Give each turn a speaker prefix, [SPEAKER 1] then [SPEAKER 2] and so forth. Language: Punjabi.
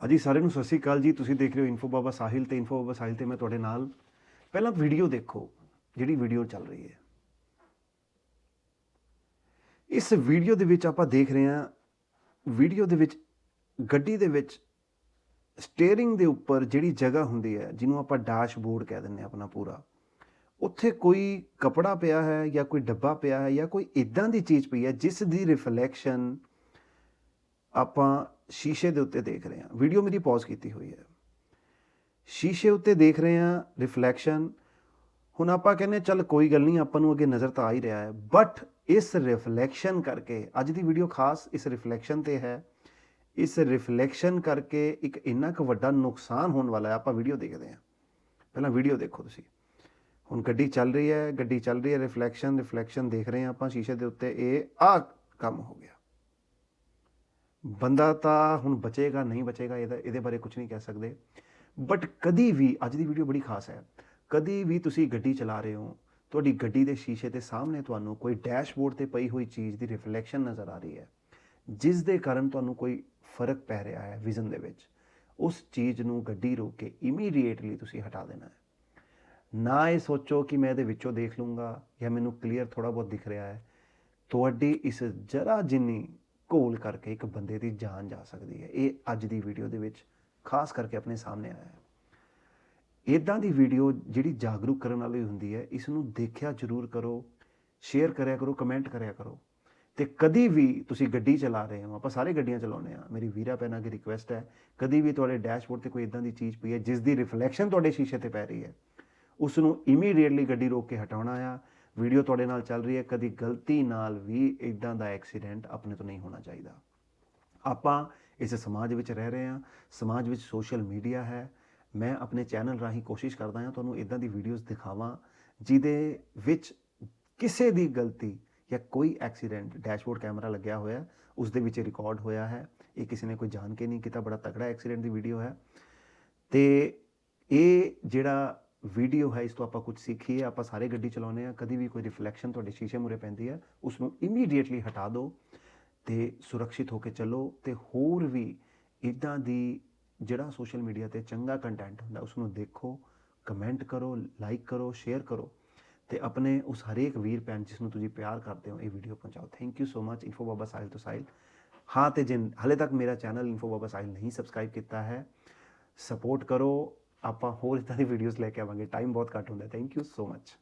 [SPEAKER 1] ਅਜੀ ਸਾਰਿਆਂ ਨੂੰ ਸਤਿ ਸ਼੍ਰੀ ਅਕਾਲ ਜੀ। ਤੁਸੀਂ ਦੇਖ ਰਹੇ ਹੋ ਇਨਫੋ ਬਾਬਾ ਸਾਹਿਲ ਤੇ ਇਨਫੋ ਬਾਬਾ ਸਾਹਿਲ ਤੇ ਮੈਂ ਤੁਹਾਡੇ ਨਾਲ ਪਹਿਲਾਂ ਵੀਡੀਓ ਦੇਖੋ, ਜਿਹੜੀ ਵੀਡੀਓ ਚੱਲ ਰਹੀ ਹੈ। ਇਸ ਵੀਡੀਓ ਦੇ ਵਿੱਚ ਆਪਾਂ ਦੇਖ ਰਹੇ ਹਾਂ ਵੀਡੀਓ ਦੇ ਵਿੱਚ, ਗੱਡੀ ਦੇ ਵਿੱਚ ਸਟੀਅਰਿੰਗ ਦੇ ਉੱਪਰ ਜਿਹੜੀ ਜਗ੍ਹਾ ਹੁੰਦੀ ਹੈ, ਜਿਹਨੂੰ ਆਪਾਂ ਡੈਸ਼ਬੋਰਡ ਕਹਿ ਦਿੰਦੇ ਹਾਂ ਆਪਣਾ ਪੂਰਾ, ਉੱਥੇ ਕੋਈ ਕਪੜਾ ਪਿਆ ਹੈ ਜਾਂ ਕੋਈ ਡੱਬਾ ਪਿਆ ਹੈ ਜਾਂ ਕੋਈ ਇਦਾਂ ਦੀ ਚੀਜ਼ ਪਈ ਹੈ, ਜਿਸ ਦੀ ਰਿਫਲੈਕਸ਼ਨ ਆਪਾਂ ਸ਼ੀਸ਼ੇ ਦੇ ਉੱਤੇ ਦੇਖ ਰਹੇ ਹਾਂ। ਵੀਡੀਓ ਮੇਰੀ ਪੌਜ਼ ਕੀਤੀ ਹੋਈ ਹੈ। ਸ਼ੀਸ਼ੇ ਉੱਤੇ ਦੇਖ ਰਹੇ ਹਾਂ ਰਿਫਲੈਕਸ਼ਨ ਹੁਣ ਆਪਾਂ ਕਹਿੰਦੇ ਹਾਂ, ਚੱਲ ਕੋਈ ਗੱਲ ਨਹੀਂ ਆਪਾਂ ਨੂੰ ਅੱਗੇ ਨਜ਼ਰ ਤਾਂ ਆ ਹੀ ਰਿਹਾ ਹੈ। ਬਟ ਇਸ ਰਿਫਲੈਕਸ਼ਨ ਕਰਕੇ ਅੱਜ ਦੀ ਵੀਡੀਓ ਖਾਸ ਇਸ ਰਿਫਲੈਕਸ਼ਨ ਤੇ ਹੈ। ਇਸ ਰਿਫਲੈਕਸ਼ਨ ਕਰਕੇ ਇੱਕ ਇੰਨਾ ਕੁ ਵੱਡਾ ਨੁਕਸਾਨ ਹੋਣ ਵਾਲਾ ਹੈ ਆਪਾਂ ਵੀਡੀਓ ਦੇਖਦੇ ਹਾਂ। ਪਹਿਲਾਂ ਵੀਡੀਓ ਦੇਖੋ ਤੁਸੀਂ। ਹੁਣ ਗੱਡੀ ਚੱਲ ਰਹੀ ਹੈ ਗੱਡੀ ਚੱਲ ਰਹੀ ਹੈ ਰਿਫਲੈਕਸ਼ਨ ਰਿਫਲੈਕਸ਼ਨ ਦੇਖ ਰਹੇ ਹਾਂ ਆਪਾਂ ਸ਼ੀਸ਼ੇ ਦੇ ਉੱਤੇ। ਇਹ ਆ ਕੰਮ ਹੋ ਗਿਆ। ਬੰਦਾ ਤਾਂ ਹੁਣ ਬਚੇਗਾ, ਨਹੀਂ ਬਚੇਗਾ, ਇਹਦਾ, ਇਹਦੇ ਬਾਰੇ ਕੁਝ ਨਹੀਂ ਕਹਿ ਸਕਦੇ। ਬਟ ਕਦੀ ਵੀ, ਅੱਜ ਦੀ ਵੀਡੀਓ ਬੜੀ ਖਾਸ ਹੈ। ਕਦੀ ਵੀ ਤੁਸੀਂ ਗੱਡੀ ਚਲਾ ਰਹੇ ਹੋ, ਤੁਹਾਡੀ ਗੱਡੀ ਦੇ ਸ਼ੀਸ਼ੇ ਦੇ ਸਾਹਮਣੇ ਤੁਹਾਨੂੰ ਕੋਈ ਡੈਸ਼ਬੋਰਡ ਤੇ ਪਈ ਹੋਈ ਚੀਜ਼ ਦੀ ਰਿਫਲੈਕਸ਼ਨ ਨਜ਼ਰ ਆ ਰਹੀ ਹੈ। ਜਿਸ ਦੇ ਕਾਰਨ ਤੁਹਾਨੂੰ ਕੋਈ ਫ਼ਰਕ ਪੈ ਰਿਹਾ ਹੈ ਵਿਜ਼ਨ ਦੇ ਵਿੱਚ। ਉਸ ਚੀਜ਼ ਨੂੰ ਗੱਡੀ ਰੋਕ ਕੇ ਇਮੀਡੀਏਟਲੀ ਤੁਸੀਂ ਹਟਾ ਦੇਣਾ ਹੈ। ਨਾ ਇਹ ਸੋਚੋ ਕਿ ਮੈਂ ਇਹਦੇ ਵਿੱਚੋਂ ਦੇਖ ਲੂੰਗਾ ਜਾਂ ਮੈਨੂੰ ਕਲੀਅਰ ਥੋੜਾ ਬਹੁਤ ਦਿਖ ਰਿਹਾ ਹੈ। ਤੁਹਾਡੀ ਇਸ ਜਰਾ ਜਿੰਨੀ ਘੋਲ ਕਰਕੇ ਇੱਕ ਬੰਦੇ ਦੀ ਜਾਨ ਜਾ ਸਕਦੀ ਹੈ। ਇਹ ਅੱਜ ਦੀ ਵੀਡੀਓ ਦੇ ਵਿੱਚ ਖਾਸ ਕਰਕੇ ਆਪਣੇ ਸਾਹਮਣੇ ਆਇਆ ਹੈ। ਇਦਾਂ ਦੀ ਵੀਡੀਓ ਜਿਹੜੀ ਜਾਗਰੂਕ ਕਰਨ ਵਾਲੀ ਹੁੰਦੀ ਹੈ ਇਸ ਨੂੰ ਦੇਖਿਆ ਜ਼ਰੂਰ ਕਰੋ ਸ਼ੇਅਰ ਕਰਿਆ ਕਰੋ ਕਮੈਂਟ ਕਰਿਆ ਕਰੋ। ਤੇ ਕਦੀ ਵੀ ਤੁਸੀਂ ਗੱਡੀ ਚਲਾ ਰਹੇ ਹੋ, ਆਪਾਂ ਸਾਰੇ ਗੱਡੀਆਂ ਚਲਾਉਂਦੇ ਆ ਮੇਰੀ ਵੀਰਾ ਪੈਨਾ ਦੀ ਰਿਕੁਐਸਟ ਹੈ, ਕਦੀ ਵੀ ਤੁਹਾਡੇ ਡੈਸ਼ਬੋਰਡ ਤੇ ਕੋਈ ਇਦਾਂ ਦੀ ਚੀਜ਼ ਪਈ ਹੈ, ਜਿਸ ਦੀ ਰਿਫਲੈਕਸ਼ਨ ਤੁਹਾਡੇ ਸ਼ੀਸ਼ੇ ਤੇ ਪੈ ਰਹੀ ਹੈ। ਉਸ ਨੂੰ ਇਮੀਡੀਏਟਲੀ ਗੱਡੀ ਰੋਕ ਕੇ ਹਟਾਉਣਾ ਆ। ਵੀਡੀਓ ਤੁਹਾਡੇ ਨਾਲ ਚੱਲ ਰਹੀ ਹੈ, ਕਦੀ ਗਲਤੀ ਨਾਲ ਵੀ ਇਦਾਂ ਦਾ ਐਕਸੀਡੈਂਟ ਆਪਣੇ ਤੋਂ ਨਹੀਂ ਹੋਣਾ ਚਾਹੀਦਾ। ਆਪਾਂ ਇਸ ਸਮਾਜ ਵਿੱਚ ਰਹਿ ਰਹੇ ਹਾਂ, ਸਮਾਜ ਵਿੱਚ ਸੋਸ਼ਲ ਮੀਡੀਆ ਹੈ। ਮੈਂ ਆਪਣੇ ਚੈਨਲ ਰਾਹੀਂ ਕੋਸ਼ਿਸ਼ ਕਰਦਾ ਹਾਂ ਤੁਹਾਨੂੰ ਇਦਾਂ ਦੀ ਵੀਡੀਓਜ਼ ਦਿਖਾਵਾਂ, ਜਿਹਦੇ ਵਿੱਚ ਕਿਸੇ ਦੀ ਗਲਤੀ ਜਾਂ ਕੋਈ ਐਕਸੀਡੈਂਟ ਡੈਸ਼ਬੋਰਡ ਕੈਮਰਾ ਲੱਗਿਆ ਹੋਇਆ, ਉਸ ਦੇ ਵਿੱਚ ਰਿਕਾਰਡ ਹੋਇਆ ਹੈ। ਇਹ ਕਿਸੇ ਨੇ ਕੋਈ ਜਾਣ ਕੇ ਨਹੀਂ ਕੀਤਾ, ਬੜਾ ਤਕੜਾ ਐਕਸੀਡੈਂਟ ਦੀ ਵੀਡੀਓ ਹੈ। ਤੇ ਇਹ ਜਿਹੜਾ ਵੀਡੀਓ ਹੈ ਇਸ ਤੋਂ ਆਪਾਂ ਕੁਝ ਸਿੱਖੀਏ ਆਪਾਂ ਸਾਰੇ ਗੱਡੀ ਚਲਾਉਂਦੇ ਆ ਕਦੀ ਵੀ ਕੋਈ ਰਿਫਲੈਕਸ਼ਨ ਤੁਹਾਡੇ ਸ਼ੀਸ਼ੇ ਮੂਰੇ ਪੈਂਦੀ ਹੈ ਉਸ ਨੂੰ ਇਮੀਡੀਏਟਲੀ ਹਟਾ ਦਿਓ ਤੇ ਸੁਰੱਖਿਅਤ ਹੋ ਕੇ ਚੱਲੋ ਤੇ ਹੋਰ ਵੀ ਇਦਾਂ ਦੀ ਜਿਹੜਾ ਸੋਸ਼ਲ ਮੀਡੀਆ ਤੇ ਚੰਗਾ ਕੰਟੈਂਟ ਹੁੰਦਾ ਉਸ ਨੂੰ ਦੇਖੋ ਕਮੈਂਟ ਕਰੋ ਲਾਈਕ ਕਰੋ ਸ਼ੇਅਰ ਕਰੋ ਤੇ ਆਪਣੇ ਉਸ ਹਰੇਕ ਵੀਰ ਭੈਣ ਜਿਸ ਨੂੰ ਤੁਸੀਂ ਪਿਆਰ ਕਰਦੇ ਹੋ ਇਹ video ਪਹੁੰਚਾਓ thank you so much info Baba Sahil ਤੋਂ ਸਾਹਿਲ ਹਾਂ ਤੇ ਜਿਨ ਹਲੇ ਤੱਕ ਮੇਰਾ ਚੈਨਲ ਇਨਫੋ ਬਾਬਾ ਸਾਹਿਲ ਨਹੀਂ ਸਬਸਕ੍ਰਾਈਬ ਕੀਤਾ ਹੈ ਸਪੋਰਟ ਕਰੋ ਆਪਾਂ ਹੋਰ ਇਦਾਂ ਦੀ ਵੀਡੀਓਜ਼ ਲੈ ਕੇ ਆਵਾਂਗੇ। ਟਾਈਮ ਬਹੁਤ ਘੱਟ ਹੁੰਦਾ। Thank you so much